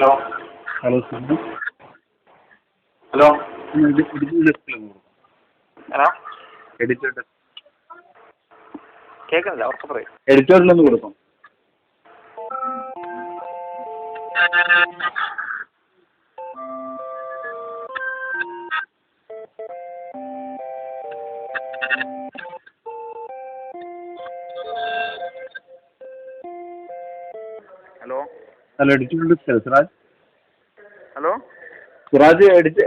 Hello. Hello hello. Hello. Editor desk കേൾക്കുന്നില്ല ഉറക്കെ പറയൂ. എഡിറ്റോറിയലൊന്ന് കൊടുക്കും ഹലോ. ഹലോ എഡിറ്റോറിയൽ ഡെസ്ക് അല്ലേ Siraj hello Siraj edit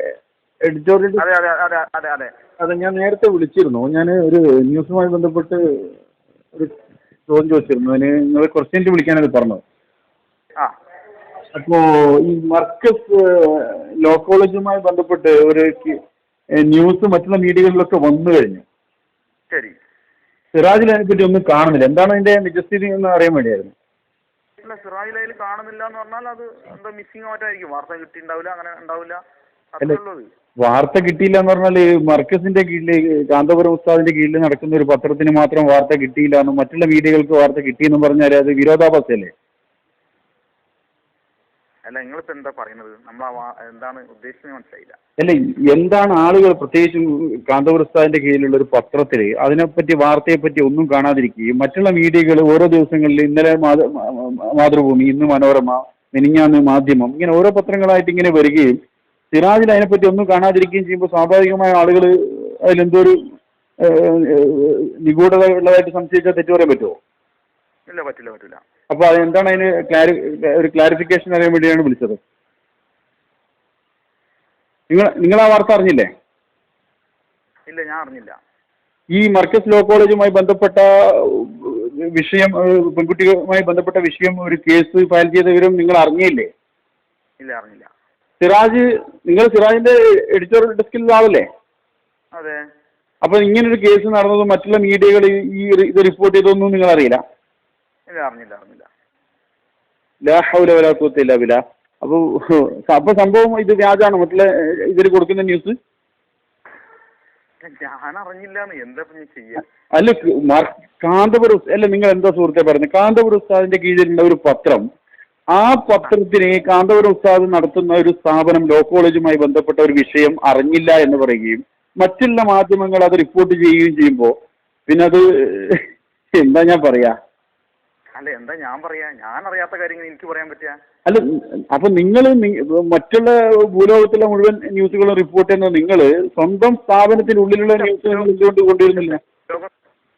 editorial അതെ അതെ അതെ അതെ അതെ. അതെ ഞാൻ നേരത്തെ വിളിച്ചിരുന്നു. ഞാൻ ഒരു ന്യൂസുമായി ബന്ധപ്പെട്ട് ഒരു ചോദ്യം ചോദിച്ചിരുന്നു. അതിന് നിങ്ങൾ കുറച്ച് മിനിറ്റ് വിളിക്കാനത് പറഞ്ഞത്. ആ. അപ്പോൾ ഈ മർക്കസ് ലോ കോളേജുമായി ബന്ധപ്പെട്ട് ഒരു കി- ഏ, ന്യൂസ് മറ്റുള്ള മീഡിയകളിലൊക്കെ വന്നു കഴിഞ്ഞു. ശരി. സിറാജിൽ അതിനെപ്പറ്റി ഒന്നും കാണുന്നില്ല. എന്താണ് അതിന്റെ നിജസ്ഥിതി എന്ന് അറിയാൻ വേണ്ടിയായിരുന്നു? ഇല്ല സിറാജിൽ അതിൽ കാണുന്നില്ല എന്ന് പറഞ്ഞാൽ അത് എന്താ മിസ്സിംഗ് മറ്റായിരിക്കും വാർത്ത കിട്ടിണ്ടാവില്ല അങ്ങനെ ഉണ്ടാവില്ല. അല്ല. വാർത്ത കിട്ടിയില്ല എന്ന് പറഞ്ഞാൽ മർക്കസിന്റെ കീഴിൽ കാന്തപുരം ഉസ്താദിന്റെ കീഴിൽ നടക്കുന്ന ഒരു പത്രത്തിന് മാത്രം വാർത്ത കിട്ടിയില്ല എന്നും മറ്റുള്ള മീഡിയകൾക്ക് വാർത്ത കിട്ടിയെന്നും പറഞ്ഞാൽ അത് വിരോധാഭാസല്ലേ അല്ല നിങ്ങളിപ്പോ എന്താ പറയുന്നത്? നമ്മൾ എന്താണ് ഉദ്ദേശിച്ചത് മനസ്സിലായില്ല. അല്ല എന്താണ് ആളുകൾ പ്രത്യേകിച്ചും കാന്തപുരം ഉസ്താദിന്റെ കീഴിലുള്ള ഒരു പത്രത്തിൽ അതിനെപ്പറ്റി വാർത്തയെ പറ്റി ഒന്നും കാണാതിരിക്കുകയും മറ്റുള്ള മീഡിയകൾ ഓരോ ദിവസങ്ങളിൽ ഇന്നലെ മാതൃഭൂമി ഇന്ന് മനോരമ മെനിഞ്ഞാന്ന് മാധ്യമം ഇങ്ങനെ ഓരോ പത്രങ്ങളായിട്ട് ഇങ്ങനെ വരികയും സിറാജിൽ അതിനെപ്പറ്റി ഒന്നും കാണാതിരിക്കുകയും ചെയ്യുമ്പോൾ സ്വാഭാവികമായ ആളുകൾ അതിലെന്തോ ഒരു നിഗൂഢത ഉള്ളതായിട്ട് സംശയിച്ചാൽ തെറ്റു പറയാൻ പറ്റുമോ? ഇല്ല പറ്റില്ല പറ്റില്ല. അപ്പൊ അത് എന്താണ് അതിന് ക്ലാരി ഒരു ക്ലാരിഫിക്കേഷൻ അറിയാൻ വേണ്ടിയാണ് വിളിച്ചത്? നിങ്ങൾ നിങ്ങൾ ആ വാർത്ത അറിഞ്ഞില്ലേ? ഇല്ല ഞാൻ അറിഞ്ഞില്ല. ഈ മർക്കസ് ലോ കോളേജുമായി ബന്ധപ്പെട്ട വിഷയം പെൺകുട്ടിയുമായി ബന്ധപ്പെട്ട വിഷയം ഒരു കേസ് ഫയൽ ചെയ്ത വിവരം നിങ്ങൾ അറിഞ്ഞില്ലേ? ഇല്ല അറിഞ്ഞില്ല. സിറാജ് നിങ്ങൾ സിറാജിന്റെ എഡിറ്റോറിയൽ ഡെസ്കിലുള്ള ആളല്ലേ അതെ. അപ്പൊ ഇങ്ങനൊരു കേസ് നടന്നതും മറ്റുള്ള മീഡിയകൾ ഈ ഇത് റിപ്പോർട്ട് ചെയ്തതൊന്നും നിങ്ങൾ അറിയില്ല? ഇല്ല അറിഞ്ഞില്ല അറിഞ്ഞില്ല. ലാ ഹൗല വലാ ഖുവത്ത ഇല്ലാ ബില്ലാ. അപ്പൊ അപ്പൊ സംഭവം ഇത് വ്യാജാണ്? മറ്റുള്ള ഇതിൽ കൊടുക്കുന്ന ന്യൂസ്? ഞാൻ അറിഞ്ഞില്ലാന്ന് എന്താ പിന്നെ ചെയ്യാ അല്ല കാന്തപുര അല്ല നിങ്ങൾ എന്താ സുഹൃത്തെ പറയുന്നത് കാന്തപുര ഉസ്താദിന്റെ കീഴിലുള്ള ഒരു പത്രം ആ പത്രത്തിന് കാന്തപുരം ഉസ്താദ് നടത്തുന്ന ഒരു സ്ഥാപനം ലോ കോളേജുമായി ബന്ധപ്പെട്ട ഒരു വിഷയം അറിഞ്ഞില്ല എന്ന് പറയുകയും മറ്റുള്ള മാധ്യമങ്ങൾ അത് റിപ്പോർട്ട് ചെയ്യുകയും ചെയ്യുമ്പോൾ പിന്നെ അത് എന്താ ഞാൻ പറയാ? അല്ല എന്താ ഞാൻ പറയാ? ഞാൻ അറിയാത്ത കാര്യങ്ങൾ എനിക്ക് പറയാൻ പറ്റുക അല്ല അപ്പൊ നിങ്ങൾ മറ്റുള്ള ഭൂലോകത്തിലെ മുഴുവൻ ന്യൂസുകളും റിപ്പോർട്ട് ചെയ്യുന്ന നിങ്ങൾ സ്വന്തം സ്ഥാപനത്തിനുള്ളിലുള്ള ന്യൂസുകൾ എന്തുകൊണ്ട് കൊണ്ടുവരുന്നില്ല?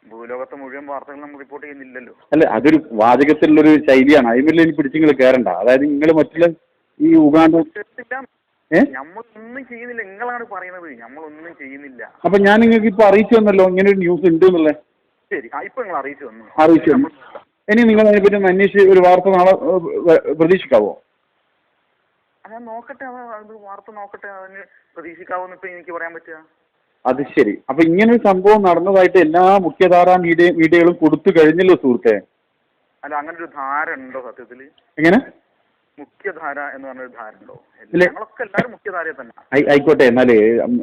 ഭൂലോകത്തെ മുഴുവൻ വാർത്തകൾ നമ്മൾ റിപ്പോർട്ട് ചെയ്യുന്നില്ലല്ലോ. അല്ല അതൊരു വാചകത്തിലുള്ളൊരു ശൈലിയാണ്. അതിനുള്ളിൽ ഇനി പിടിച്ച് നിങ്ങൾ കയറണ്ട അതായത് നിങ്ങൾ മറ്റുള്ള ഈ ഉഗാണ്ട നമ്മളൊന്നും ചെയ്യുന്നില്ല. നിങ്ങളാണ് പറയുന്നത്. നമ്മളൊന്നും ചെയ്യുന്നില്ല. അപ്പൊ ഞാൻ നിങ്ങൾക്ക് ഇപ്പൊ അറിയിച്ചു തന്നല്ലോ. ഇങ്ങനെ ഒരു ന്യൂസ് ഉണ്ട് എന്നുള്ളത് ശരി. ഇപ്പൊ നിങ്ങൾ അറിയിച്ചു തന്നു. അറിയിച്ചു തന്നു. ഇനി നിങ്ങൾ അതിനെപ്പറ്റി ഒന്ന് അന്വേഷിച്ച് ഒരു വാർത്ത നാളെ പ്രതീക്ഷിക്കാവോ? ഞാൻ നോക്കട്ടെ അത് വാർത്ത നോക്കട്ടെ അതിന് പ്രതീക്ഷിക്കാവോന്ന് ഇപ്പൊ എനിക്ക് പറയാൻ പറ്റുക. അത് ശരി. അപ്പൊ ഇങ്ങനെ ഒരു സംഭവം നടന്നതായിട്ട് എല്ലാ മുഖ്യധാരാ മീഡിയ മീഡിയകളും കൊടുത്തു കഴിഞ്ഞല്ലോ സുഹൃത്തെ? അല്ല അങ്ങനെ ഒരു ധാര ഉണ്ടോ സത്യത്തിൽ? എങ്ങനെ? മുഖ്യധാര എന്ന് പറഞ്ഞൊരു ധാര ഉണ്ടോ. ഞങ്ങളൊക്കെ എല്ലാവരും മുഖ്യധാരയെ തന്നെ. ആയി- ആയിക്കോട്ടെ എന്നാൽ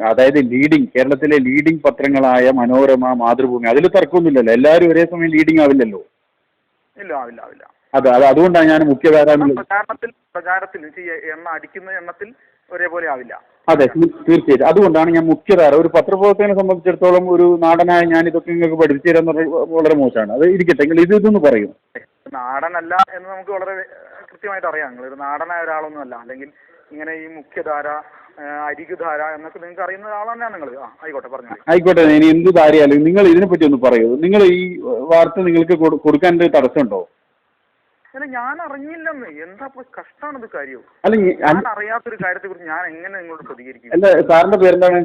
അതായത് ലീഡിങ് കേരളത്തിലെ ലീഡിങ് പത്രങ്ങളായ മനോരമ മാതൃഭൂമി അതിൽ തർക്കമൊന്നുമില്ലല്ലോ. എല്ലാവരും ഒരേ സമയം ലീഡിങ് ആവില്ലല്ലോ. ഇല്ല ആവില്ല ആവില്ല അതെ അത് അതുകൊണ്ടാണ് ഞാൻ മുഖ്യ പ്രചാരണത്തിൽ പ്രചാരത്തിൽ എണ്ണ അടിക്കുന്ന എണ്ണത്തിൽ ഒരേപോലെ ആവില്ല. അതെ തീർച്ചയായിട്ടും. അതുകൊണ്ടാണ് ഞാൻ മുഖ്യധാര ഒരു പത്രപ്രവർത്തകനെ സംബന്ധിച്ചിടത്തോളം ഒരു നാടനായ ഞാൻ ഇതൊക്കെ നിങ്ങൾക്ക് പഠിപ്പിച്ചു തരാന്ന് പറയുന്നത് വളരെ മോശമാണ്. അത് ഇരിക്കട്ടെ നിങ്ങൾ ഇത് ഇതൊന്ന് പറയും. നാടനല്ല എന്ന് നമുക്ക് വളരെ കൃത്യമായിട്ട് അറിയാം. നിങ്ങൾ ഒരു നാടനായ ഒരാളൊന്നും അല്ല അല്ലെങ്കിൽ ഇങ്ങനെ ഈ മുഖ്യധാര അരികുധാര എന്നൊക്കെ നിങ്ങൾക്ക് അറിയുന്ന ആളാണ് നിങ്ങൾ ആ ആയിക്കോട്ടെ പറഞ്ഞു ആയിക്കോട്ടെ ഇനി എന്ത് ധാരയാലും നിങ്ങൾ ഇതിനെ പറ്റി ഒന്ന് പറയൂ. നിങ്ങൾ ഈ വാർത്ത നിങ്ങൾക്ക് കൊടു- കൊടുക്കാൻ തടസ്സമുണ്ടോ? അല്ല ഞാൻ അറിഞ്ഞില്ലെന്ന്. എന്താ കഷ്ടമാണ് ഇത് കാര്യം. അല്ല ഞാൻ അറിയാത്തൊരു കാര്യത്തെ കുറിച്ച് ഞാൻ എങ്ങനെ നിങ്ങളോട് പ്രതികരിക്കും? അല്ല സാറിന്റെ പേരെന്താണ്?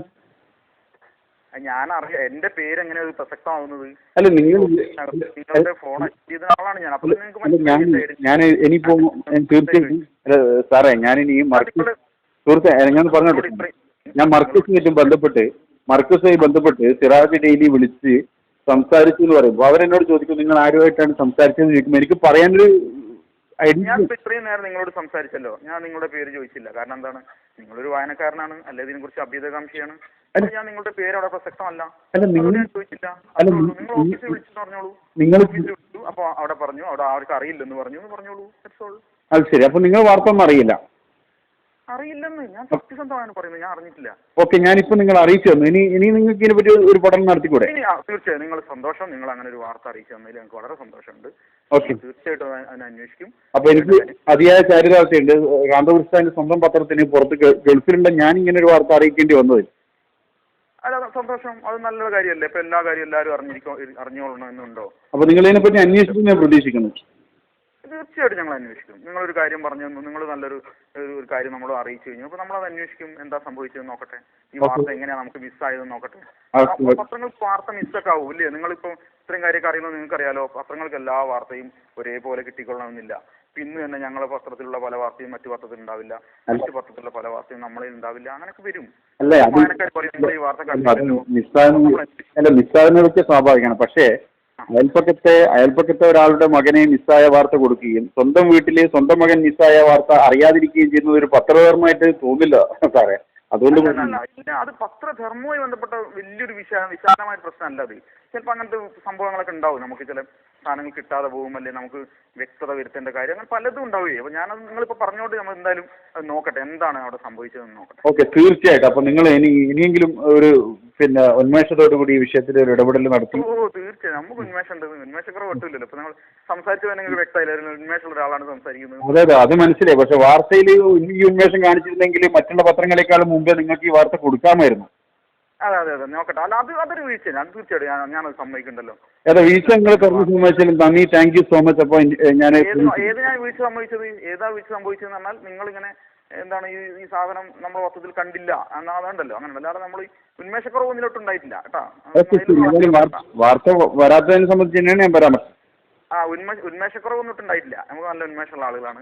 ഞാൻ അറിയാം എന്റെ പേര് എങ്ങനെ ഒരു പ്രസക്തമാവുന്നത്? അല്ല നിങ്ങൾ നിങ്ങളുടെ ഫോൺ ചെയ്ത ആളാണ് ഞാൻ. അപ്പൊ നിങ്ങൾക്ക് ഞാൻ? ഞാൻ ഇനിയിപ്പോ തീർച്ചയായിട്ടും സാറേ ഞാൻ ഇനി സുഹൃത്തെ ഞാൻ പറഞ്ഞോട്ടെ. ഞാൻ മർക്കസുമായിട്ടും ബന്ധപ്പെട്ട് മർക്കസുമായി ബന്ധപ്പെട്ട് സിറാജ് ഡെയിലി വിളിച്ച് സംസാരിച്ചു എന്ന് പറയുമ്പോൾ അവരെന്നോട് ചോദിക്കും നിങ്ങൾ ആരുമായിട്ടാണ് സംസാരിച്ചതെന്ന്? ചോദിക്കുമ്പോൾ എനിക്ക് പറയാനൊരു ഞാൻ ഇത്രയും നേരം നിങ്ങളോട് സംസാരിച്ചല്ലോ. ഞാൻ നിങ്ങളുടെ പേര് ചോദിച്ചില്ല. കാരണം എന്താണ്? നിങ്ങളൊരു വായനക്കാരനാണ് അല്ലെ? ഇതിനെ കുറിച്ച് അഭ്യുതകാംക്ഷിയാണ്. ഞാൻ നിങ്ങളുടെ പേര് അവിടെ പ്രസക്തമല്ല. ചോദിച്ചില്ല. നിങ്ങൾ- ഓഫീസിൽ വിളിച്ചു പറഞ്ഞോളൂ. നിങ്ങൾ ഓഫീസിൽ വിളിച്ചു. അപ്പൊ അവിടെ പറഞ്ഞു അവിടെ ആർക്ക് അറിയില്ലെന്ന് പറഞ്ഞു പറഞ്ഞോളൂ. അത് ശരി. അപ്പൊ നിങ്ങൾ വാർത്ത ഒന്നും അറിയില്ല. അറിയില്ലെന്ന്. ഞാൻ സത്യസന്ധമാണ് പറയുന്നത് ഞാൻ അറിഞ്ഞിട്ടില്ല. ഓക്കെ ഞാനിപ്പോ നിങ്ങൾ അറിയിച്ചു തന്നു. ഇനി ഇനി നിങ്ങൾക്ക് ഇതിനെ പറ്റി ഒരു പഠനം നടത്തിക്കൂടെ? ഇനി ആ, തീർച്ചയായും. നിങ്ങൾ സന്തോഷം. നിങ്ങൾ അങ്ങനെ ഒരു വാർത്ത അറിയിച്ചു തന്നതിൽ ഞങ്ങൾക്ക് വളരെ സന്തോഷമുണ്ട്. ഓക്കെ. തീർച്ചയായിട്ടും അത് അതിനെ അന്വേഷിക്കും. അപ്പൊ എനിക്ക് അതിയായ ചാരിതാർത്ഥ്യമുണ്ട്. കാന്തപുരസ്ഥാന്റെ സ്വന്തം പത്രത്തിന് പുറത്ത് ഗ- ഗൾഫിലുണ്ട്. ഞാൻ ഇങ്ങനെ ഒരു വാർത്ത അറിയിക്കേണ്ടി വന്നത്. അല്ല അത് സന്തോഷം. അത് നല്ലൊരു കാര്യമല്ലേ? ഇപ്പൊ എല്ലാ കാര്യം എല്ലാവരും അറിഞ്ഞിരിക്കോ അറിഞ്ഞോളണം എന്നുണ്ടോ? അപ്പൊ നിങ്ങൾ ഇതിനെപ്പറ്റി അന്വേഷിക്കും ഞാൻ പ്രതീക്ഷിക്കുന്നു. തീർച്ചയായിട്ടും ഞങ്ങൾ അന്വേഷിക്കും. നിങ്ങളൊരു കാര്യം പറഞ്ഞു തന്നു. നിങ്ങൾ നല്ലൊരു ഒരു കാര്യം നമ്മൾ അറിയിച്ചു കഴിഞ്ഞു. അപ്പൊ നമ്മളത് അന്വേഷിക്കും. എന്താ സംഭവിച്ചതെന്ന് നോക്കട്ടെ. ഈ വാർത്ത എങ്ങനെയാ നമുക്ക് മിസ്സായതെന്ന് നോക്കട്ടെ. പത്രങ്ങൾ വാർത്ത മിസ്സൊക്കെ ആവും ഇല്ലേ? നിങ്ങളിപ്പോ ഇത്രയും കാര്യമൊക്കെ അറിയുന്നത് നിങ്ങൾക്കറിയാലോ. പത്രങ്ങൾക്ക് എല്ലാ വാർത്തയും ഒരേപോലെ കിട്ടിക്കൊള്ളണമെന്നില്ല. പിന്നെ തന്നെ ഞങ്ങളെ പത്രത്തിലുള്ള പല വാർത്തയും മറ്റു പത്രത്തിൽ ഉണ്ടാവില്ല. മറ്റു പത്രത്തിലുള്ള പല വാർത്തയും നമ്മളിൽ ഉണ്ടാവില്ല. അങ്ങനെയൊക്കെ വരും. നിസ്സാരനൊക്കെ സ്വാഭാവികമാണ്. പക്ഷേ അയൽപ്പക്കത്തെ അയൽപ്പക്കത്തെ ഒരാളുടെ മകനെ മിസ്സായ വാർത്ത കൊടുക്കുകയും സ്വന്തം വീട്ടിലെ സ്വന്തം മകൻ മിസ്സായ വാർത്ത അറിയാതിരിക്കുകയും ചെയ്യുന്നത് ഒരു പത്രധർമ്മമായിട്ട് തോന്നില്ല സാറേ. അതുകൊണ്ട് അത് പത്ര ധർമ്മവുമായി അത് പത്രധർമ്മവുമായി ബന്ധപ്പെട്ട വലിയൊരു വിശാ വിശാലമായ പ്രശ്നമല്ല അത്. ചിലപ്പോ അങ്ങനത്തെ സംഭവങ്ങളൊക്കെ ഉണ്ടാവും. നമുക്ക് ചില സാധനങ്ങൾ കിട്ടാതെ പോകും അല്ലെ? നമുക്ക് വ്യക്തത വരുത്തേണ്ട കാര്യം. അങ്ങനെ പലതും ഉണ്ടാവുകയെ. അപ്പൊ ഞാനത് നിങ്ങളിപ്പോ പറഞ്ഞോണ്ട് നമ്മൾ എന്തായാലും നോക്കട്ടെ. എന്താണ് അവിടെ സംഭവിച്ചതെന്ന് നോക്കട്ടെ. ഓക്കെ തീർച്ചയായിട്ടും. അപ്പൊ നിങ്ങൾ ഇനി ഇനിയെങ്കിലും ഒരു പിന്നെ ഉന്മേഷത്തോടു കൂടി ഈ വിഷയത്തിൽ ഒരു ഇടപെടൽ നടത്തി. ഓ തീർച്ചയായും. നമുക്ക് ഉന്മേഷം ഉണ്ട്. ഉന്മേഷക്കുറവ് ഒട്ടുമില്ലല്ലോ ഇപ്പൊ നമ്മൾ സംസാരിച്ചു വേണമെങ്കിൽ വ്യക്തമായില്ല. ഉന്മേഷമുള്ള ഒരാളാണ് സംസാരിക്കുന്നത്. അതെ അതെ. അത് മനസ്സിലായി. പക്ഷെ വാർത്തയിൽ ഈ ഉന്മേഷം കാണിച്ചിരുന്നെങ്കിൽ മറ്റുള്ള പത്രങ്ങളെക്കാളും മുമ്പേ നിങ്ങൾക്ക് ഈ വാർത്ത കൊടുക്കാമായിരുന്നു. അതെ അതെ അതെ. നോക്കട്ടെ. അല്ല അത് അതൊരു വീഴ്ച ഞാൻ തീർച്ചയായിട്ടും ഞാൻ ഞാനത് സമ്മതിക്കണ്ടല്ലോ. അതെ വീഴ്ച നിങ്ങൾ തുറന്ന് സമ്മതിച്ചാലും നന്ദി. താങ്ക് യു സോ മച്ച് അപ്പോൾ ഞാൻ ഏത് ഏത് ഞാൻ വീഴ്ച സംഭവിച്ചത് ഏതാ വീഴ്ച സംഭവിച്ചതെന്ന് പറഞ്ഞാൽ നിങ്ങളിങ്ങനെ എന്താണ് ഈ ഈ സാധനം നമ്മൾ മൊത്തത്തിൽ കണ്ടില്ല എന്നാ അതുണ്ടല്ലോ അങ്ങനെ അല്ലാതെ നമ്മൾ ഉന്മേഷക്കുറവ് ഒന്നിലോട്ട് ഉണ്ടായിട്ടില്ല കേട്ടോ വാർത്ത വരാത്തതിനെ സംബന്ധിച്ച് തന്നെയാണ് ഞാൻ പരാമർശം ആ ഉന്മേഷ ഉന്മേഷക്കുറവ് ഒന്നിട്ടുണ്ടായിട്ടില്ല നമുക്ക് നല്ല ഉന്മേഷമുള്ള ആളുകളാണ്.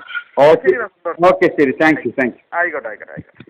ഓക്കെ. ശരി താങ്ക് യു താങ്ക് യു ആയിക്കോട്ടെ ആയിക്കോട്ടെ ആയിക്കോട്ടെ.